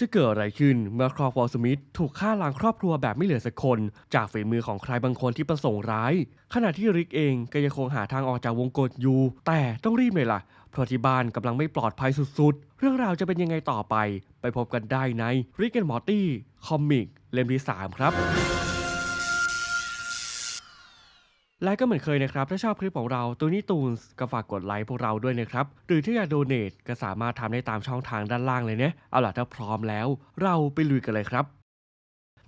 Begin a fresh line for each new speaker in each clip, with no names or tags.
จะเกิดอะไรขึ้นเมื่อครอบครัวสมิธถูกฆ่าล้างครอบครัวแบบไม่เหลือสักคน จากฝีมือของใครบางคนที่ประสงค์ร้าย ขณะที่ริกเองก็ยังคงหาทางออกจากวงกฏอยู่ แต่ต้องรีบเลยล่ะ เพราะที่บ้านกำลังไม่ปลอดภัยสุดๆ เรื่องราวจะเป็นยังไงต่อไป ไปพบกันได้ในริกแอนด์มอร์ตี้คอมิกเล่มที่ 3 ครับ และก็เหมือนเคยนะครับ ถ้าชอบคลิปของเราตัวนี้ตูนก็ฝากกดไลค์พวกเราด้วยนะครับ หรือถ้าอยากโดเน a ก็สามารถทำได้ตามช่องทางด้านล่างเลยเนี่ยเอาล่ะถ้าพร้อมแล้ว เราไปลุยกันเลยครับ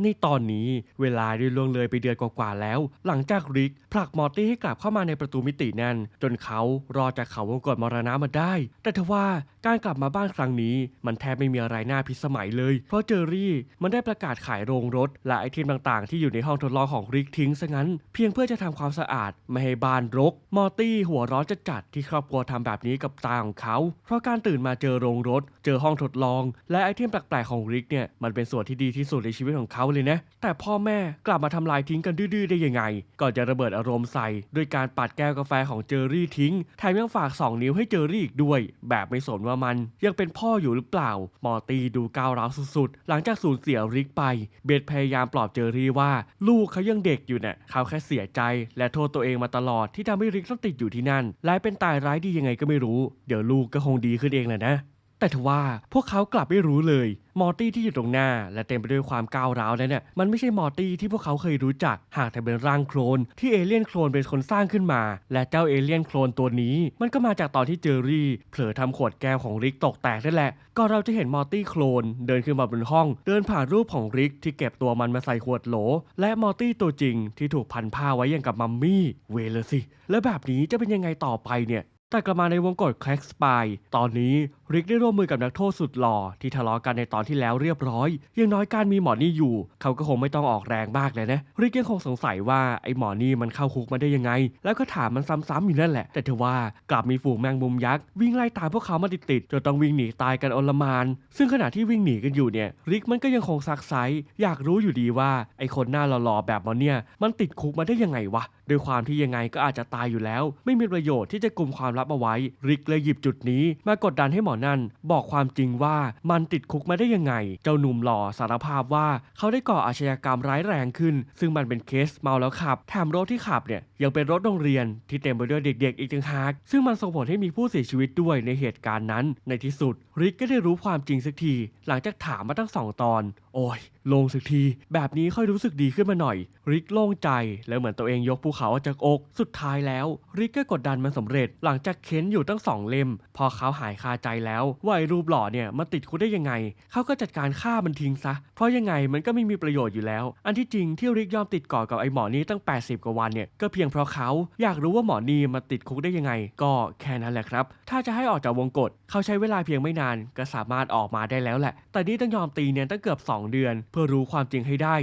ในตอนนี้เวลาได้ล่วงเลยไปเดือนกว่าๆแล้ว หลังจากริกผลักมอร์ตี้ให้กลับเข้ามาในประตูมิตินั่นจนเขารอจากเขาวงกฏมรณะมาได้ แต่ทว่าการกลับมาบ้านครั้งนี้ มันแทบไม่มีอะไรน่าพิสมัยเลย เพราะเจอรี่มันได้ประกาศขายโรงรถ และไอเทมต่างๆ ที่อยู่ในห้องทดลองของริกทิ้งซะงั้น เพียงเพื่อจะทำความสะอาดไม่ให้บ้านรก มอร์ตี้หัวร้อนจะจัดที่ครอบครัวทำแบบนี้กับตาของเขา เพราะการตื่นมาเจอโรงรถ เจอห้องทดลอง และไอเทมแปลกๆของริกเนี่ยมันเป็นส่วนที่ดีที่สุดในชีวิตของเขาเลยนะ แต่พ่อแม่กลับมาทำลายทิ้งกันดื้อๆได้ยังไง ก่อนจะระเบิดอารมณ์ใส่ ด้วยการปัดแก้วกาแฟของเจอรี่ทิ้ง แถมยังฝาก 2 นิ้วให้เจอรี่อีกด้วย แบบไม่สนว่ามันยังเป็นพ่ออยู่หรือเปล่า มอตีดูก้าวร้าวสุดๆ หลังจากสูญเสียริกไป เบสพยายามปลอบเจอรี่ว่า ลูกเขายังเด็กอยู่เนี่ยเขาแค่เสียใจ และโทษตัวเองมาตลอดที่ทำให้ริกต้องติดอยู่ที่นั่น และเป็นตายร้ายดียังไงก็ไม่รู้ เดี๋ยวลูกก็คงดีขึ้นเองแหละนะ แต่ทว่าพวกเขากลับไม่รู้เลย มอร์ตี้ที่อยู่ตรงหน้า และเต็มไปด้วยความก้าวร้าวนั้นเนี่ยมันไม่ใช่มอร์ตี้ที่พวกเขาเคยรู้จัก หากแต่เป็นร่างโคลนที่เอเลี่ยนโคลนเป็นคนสร้างขึ้นมา และเจ้าเอเลี่ยนโคลนตัวนี้ มันก็มาจากตอนที่เจอรี่ เผลอทำขวดแก้วของริกตกแตกนั่นแหละ ก็เราจะเห็นมอร์ตี้โคลนเดินขึ้นมาบนห้อง เดินผ่านรูปของริกที่เก็บตัวมันมาใส่ขวดโหล และมอร์ตี้ตัวจริงที่ถูกพันผ้าไว้อย่างกับมัมมี่เวเลยสิ แล้วแบบนี้จะเป็นยังไงต่อไปเนี่ย แต่กลับมาในวงกฏแคล็กสปายตอนนี้ริกได้ร่วมมือกับนักโทษสุดหล่อที่ทะเลาะกันในตอนที่แล้วเรียบร้อยย่างน้อยการมีหมอนี่อยู่ เขาก็คงไม่ต้องออกแรงมากเลยนะ ริกยังคงสงสัยว่าไอ้หมอนี่มันเข้าคุกมาได้ยังไง แล้วก็ถามมันซ้ำๆอยู่นั่นแหละ แต่เทว่ากลับมีฝูงแมงมุมยักษ์วิ่งไล่ตามพวกเขามาติดๆจนต้องวิ่งหนีตายกันอลหมาน ซึ่งขณะที่วิ่งหนีกันอยู่เนี่ยริกมันก็ยังคงซักไซอยากรู้อยู่ดีว่าไอ้คนหน้าหล่อๆแบบหมอเนี่ยมันติดคุกมาได้ยังไงวะด้วยความที่ยังไงก็อาจจะตายอยู่แล้ว ไม่มีประโยชน์ที่จะกลุ่มความลับเอาไว้ ริกเลยหยิบจุดนี้ มากดดันให้หมอนั่น บอกความจริงว่ามันติดคุกมาได้ยังไง เจ้าหนุ่มหล่อสารภาพว่าเขาได้ก่ออาชญากรรมร้ายแรงขึ้น ซึ่งมันเป็นเคสเมาแล้วขับแถมรถที่ขับเนี่ยยังเป็นรถโรงเรียนที่เต็มไปด้วยเด็ก ๆ อีกต่างหากซึ่งมันส่งผลให้มีผู้เสียชีวิตด้วยในเหตุการณ์นั้น ในที่สุด ริกก็ได้รู้ความจริงสักที หลังจากถามมาตั้งสองตอน โอ้ย ล่งสักที แบบนี้ค่อยรู้สึกดีขึ้นมาหน่อย ริกโล่งใจ แล้วเหมือนตัวเองยกภูเขาออกจากอก สุดท้ายแล้ว ริกก็กดดันมันสำเร็จ หลังจากเค้นอยู่ตั้งสองเล่ม พอเขาหายคาใจแล้วว่าไอ้รูปหล่อเนี่ยมันติดคุกได้ยังไง เขาก็จัดการฆ่ามันทิ้งซะ เพราะยังไงมันก็ไม่มีประโยชน์อยู่แล้ว อันที่จริงที่ริกยอมติดก่อกับไอ้หมอนี่ตั้ง 80 กว่าวันเนี่ยก็เพียงเพราะเขาอยากรู้ว่าหมอนี่มาติดคุกได้ยังไง ก็แค่นั้นแหละครับ ถ้าจะให้ออกจากวงกฏเขาใช้เวลาเพียงไม่นานก็สามารถออกมาได้แล้วแหละ แต่นี่ต้องยอมตีเนี่ยตั้งเกือบ 2 เดือนเพื่อรู้ความจริงให้ได้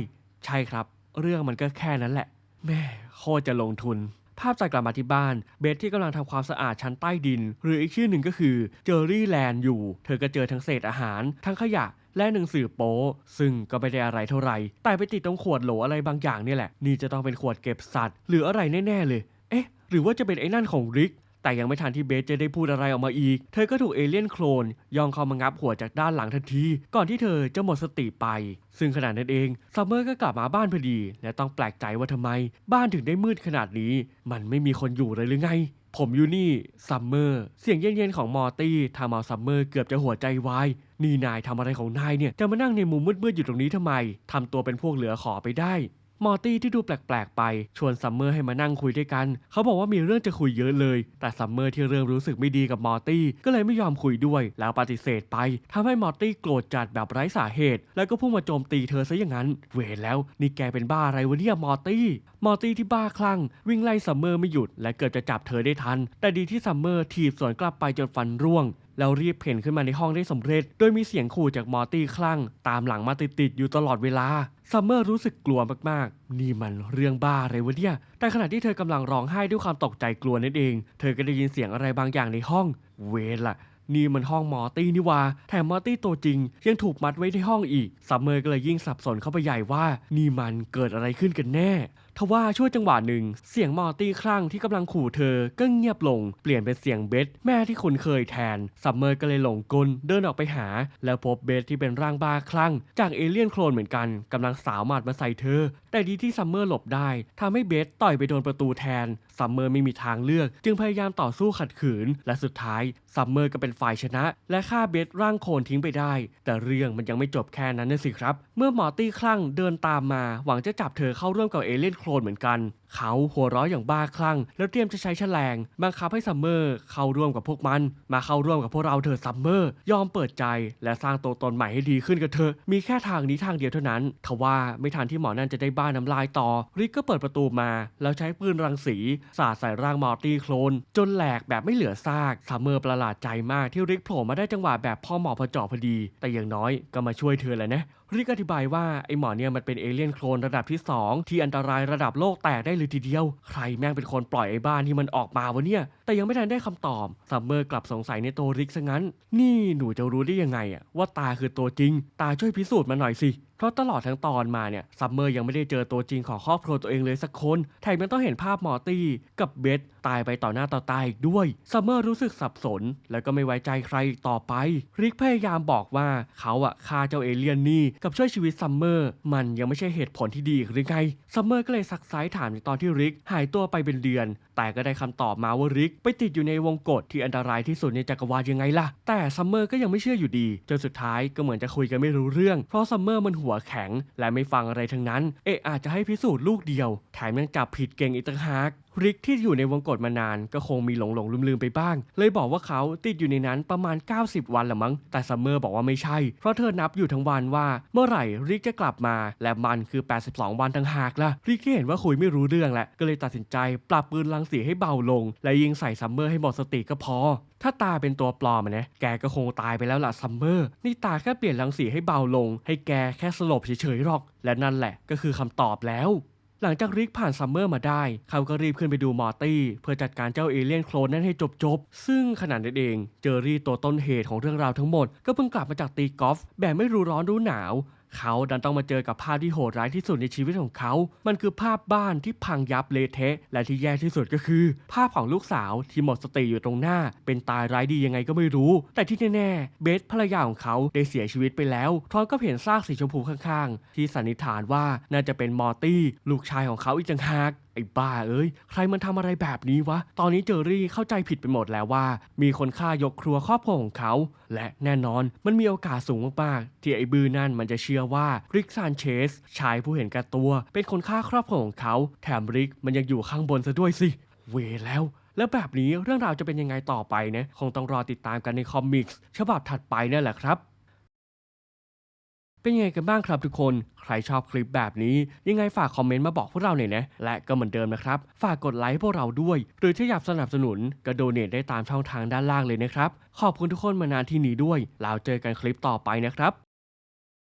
ใช่ครับ เรื่องมันก็แค่นั้นแหละ แม่โคตรจะลงทุน ภาพจากกลับมาที่บ้าน เบสที่กำลังทำความสะอาดชั้นใต้ดิน หรืออีกชื่อหนึ่งก็คือเจอรี่แลนด์อยู่ เธอก็เจอทั้งเศษอาหาร ทั้งขยะและหนังสือโป๊ซึ่งก็ไม่ได้อะไรเท่าไหร่ แต่ไปติดตรงขวดโหลอะไรบางอย่างนี่แหละ นี่จะต้องเป็นขวดเก็บสัตว์ หรืออะไรแน่ๆเลย เอ๊ะ หรือว่าจะเป็นไอ้นั่นของริก แต่ยังไม่ทันที่เบสจะได้พูดอะไรออกมาอีก เธอก็ถูกเอเลี่ยนโคลนย่องเข้ามางับหัวจากด้านหลังทันที ก่อนที่เธอจะหมดสติไป ซึ่งขณะนั้นเองซัมเมอร์ก็กลับมาบ้านพอดี และต้องแปลกใจว่าทำไม บ้านถึงได้มืดขนาดนี้ มันไม่มีคนอยู่เลยหรือไง ผมอยู่นี่ซัมเมอร์เสียงเย็นๆของมอร์ตี้ทำเอาซัมเมอร์เกือบจะหัวใจวายนี่นายทำอะไรของนายเนี่ยจะมานั่งในมุมมืดๆอยู่ตรงนี้ทำไมทำตัวเป็นพวกเหลือขอไปได้ มอร์ตี้ที่ดูแปลกๆไป ชวนซัมเมอร์ให้มานั่งคุยด้วยกัน เขาบอกว่ามีเรื่องจะคุยเยอะเลย แต่ซัมเมอร์ที่เริ่มรู้สึกไม่ดีกับมอร์ตี้ก็เลยไม่ยอมคุยด้วย แล้วปฏิเสธไปทำให้มอร์ตี้โกรธจัดแบบไร้สาเหตุ แล้วก็พุ่งมาโจมตีเธอซะอย่างนั้น เวรแล้วนี่แกเป็นบ้าอะไรวะเนี่ยมอร์ตี้ มอร์ตี้ที่บ้าคลั่งวิ่งไล่ซัมเมอร์ไม่หยุดและเกือบจะจับเธอได้ทัน แต่ดีที่ซัมเมอร์ถีบสวนกลับไปจนฟันร่วง แล้วรีบเพ่นขึ้นมาในห้องได้สำเร็จ โดยมีเสียงขู่จากมอร์ตี้คลั่ง ตามหลังมาติดๆอยู่ตลอดเวลาซัมเมอร์รู้สึกกลัวมากๆ นี่มันเรื่องบ้าอะไรวะเนี่ย แต่ขณะที่เธอกำลังร้องไห้ด้วยความตกใจกลัวนั่นเอง เธอก็ได้ยินเสียงอะไรบางอย่างในห้อง เวล่ะนี่มันห้องมอร์ตี้นี่วาแถมมอร์ตี้ตัวจริง ยังถูกมัดไว้ในห้องอีกซัมเมอร์ก็เลยยิ่งสับสนเข้าไปใหญ่ว่า นี่มันเกิดอะไรขึ้นกันแน่ ทว่าช่วงจังหวะหนึ่ง เสียงมอร์ตี้คลั่งที่กำลังขู่เธอก็เงียบลง เปลี่ยนเป็นเสียงเบสแม่ที่คุ้นเคยแทน ซัมเมอร์ก็เลยหลงกลเดินออกไปหา แล้วพบเบสที่เป็นร่างบ้าคลั่ง จากเอเลี่ยนโคลนเหมือนกันกำลังสาวหมัดมาใส่เธอ แต่ดีที่ซัมเมอร์หลบได้ทำให้เบสต่อยไปโดนประตูแทน ซัมเมอร์ไม่มีทางเลือก จึงพยายามต่อสู้ขัดขืน และสุดท้ายซัมเมอร์ก็เป็นฝ่ายชนะ และฆ่าเบสร่างโคลนทิ้งไปได้ แต่เรื่องมันยังไม่จบแค่นั้นนะสิครับ เมื่อมอตี้คลั่งเดินตามมา หวังจะจับเธอเข้าร่วมกับเอเลี่ยนโคลนเหมือนกันเขาหัวเราะอย่างบ้าคลั่ง แล้วเตรียมจะใช้แฉลงบังคับให้ซัมเมอร์เข้าร่วมกับพวกมัน มาเข้าร่วมกับพวกเราเถอะซัมเมอร์ยอมเปิดใจและสร้างตัวตนใหม่ให้ดีขึ้นกับเธอ มีแค่ทางนี้ทางเดียวเท่านั้นทว่าไม่ทันที่หมอนั่นจะได้บ้าน้ำลายต่อ ริกก็เปิดประตูมา แล้วใช้ปืนรังสีสาดใส่ร่างมอร์ตี้โคลน จนแหลกแบบไม่เหลือซากซัมเมอร์ประหลาดใจมากที่ริกโผล่มาได้จังหวะแบบพ่อหมอพอเจาะพอดี แต่อย่างน้อยก็มาช่วยเธอแหละนะริกอธิบายว่าไอหมอเนี่ยมันเป็นเอเลี่ยนโคลนระดับที่ 2 ที่อันตรายระดับโลกแตกได้เลยทีเดียว ใครแม่งเป็นคนปล่อยไอ้บ้านที่มันออกมาวะเนี่ย แต่ยังไม่ทันได้คำตอบซัมเมอร์กลับสงสัยในตัวริกซะงั้น นี่หนูจะรู้ได้ยังไงอะว่าตาคือตัวจริง ตาช่วยพิสูจน์มาหน่อยสิเพราะตลอดทั้งตอนมาเนี่ยซัมเมอร์ยังไม่ได้เจอตัวจริงของครอบครัวตัวเองเลยสักคนแถมยังต้องเห็นภาพมอร์ตี้กับเบสตายไปต่อหน้าต่อตาอีกด้วยซัมเมอร์รู้สึกสับสน แล้วก็ไม่ไว้ใจใครอีกต่อไป ริกพยายามบอกว่าเขาอะฆ่าเจ้าเอเลี่ยนนี่กับช่วยชีวิตซัมเมอร์มันยังไม่ใช่เหตุผลที่ดีหรือไงซัมเมอร์ก็เลยซักไซ้ถามในตอนที่ริกหายตัวไปเป็นเดือน แต่ก็ได้คำตอบมาว่าริกไปติดอยู่ในวงกฏที่อันตรายที่สุดในจักรวาลยังไงล่ะ แต่ซัมเมอร์ก็ยังไม่เชื่ออยู่ดี จนสุดท้ายก็เหมือนจะคุยกันไม่รู้เรื่อง เพราะซัมเมอร์มันหัวแข็ง และไม่ฟังอะไรทั้งนั้น เอะอาจจะให้พิสูจน์ลูกเดียว แถมยังจับผิดเก่งอีกต่างหาก ริกที่อยู่ในวงกฏมานานก็คงมีหลงหลงลืมลืมๆไปบ้าง เลยบอกว่าเขาติดอยู่ในนั้นประมาณ 90 วันละมั้ง แต่ซัมเมอร์บอกว่าไม่ใช่ เพราะเธอนับอยู่ทั้งวันว่าเมื่อไหร่ริกจะกลับมา และมันคือ 82 วันต่างหากล่ะ ริกที่เห็นว่าคุยไม่รู้เรื่องแหละก็เลยตัดสินใจปรับปืนรังสีให้เบาลง และยิงใส่ซัมเมอร์ให้หมดสติก็พอ ถ้าตาเป็นตัวปลอมนะแกก็คงตายไปแล้วล่ะซัมเมอร์นี่ตาแค่เปลี่ยนรังสีให้เบาลง ให้แกแค่สลบเฉยๆหรอก และนั่นแหละก็คือคำตอบแล้ว หลังจากริกผ่านซัมเมอร์มาได้ เขาก็รีบขึ้นไปดูมอร์ตี้ เพื่อจัดการเจ้าเอเลี่ยนโคลนนั้นให้จบๆซึ่งขนาดนั้นเองเจอรี่ตัวต้นเหตุของเรื่องราวทั้งหมด ก็เพิ่งกลับมาจากตีกอล์ฟแบบไม่รู้ร้อนรู้หนาว เขาดันต้องมาเจอกับภาพที่โหดร้ายที่สุดในชีวิตของเขา มันคือภาพบ้านที่พังยับเละเทะ และที่แย่ที่สุดก็คือ ภาพของลูกสาวที่หมดสติอยู่ตรงหน้า เป็นตายร้ายดียังไงก็ไม่รู้ แต่ที่แน่ๆ เบสภรรยาของเขาได้เสียชีวิตไปแล้วทรอนก็เห็นซากสีชมพูข้างๆ ที่สันนิษฐานว่าน่าจะเป็นมอร์ตี้ลูกชายของเขาอีกจังหาก ไอ้บ้าเอ้ย ใครมันทำอะไรแบบนี้วะ ตอนนี้เจอรี่เข้าใจผิดไปหมดแล้วว่า มีคนฆ่ายกครัวครอบครัวของเขา และแน่นอนมันมีโอกาสสูงมากๆ ที่ไอ้บือนั่นมันจะเชื่อว่าริกซานเชสชายผู้เห็นแก่ตัว เป็นคนฆ่าครอบครัวของเขา แถมริกมันยังอยู่ข้างบนซะด้วยสิ เวแล้วแล้วแบบนี้เรื่องราวจะเป็นยังไงต่อไปนะ คงต้องรอติดตามกันในคอมิกส์ฉบับถัดไปนั่นแหละครับ เป็นยังไงกันบ้างครับทุกคน ใครชอบคลิปแบบนี้ยังไงฝากคอมเมนต์มาบอกพวกเราหน่อยนะ และก็เหมือนเดิมนะครับ ฝากกดไลค์ให้พวกเราด้วย หรือถ้าอยากสนับสนุนก็โดเนทได้ตามช่องทางด้านล่างเลยนะครับ ขอบคุณทุกคนมานานที่นี้ด้วยแล้วเจอกันคลิปต่อไปนะครับ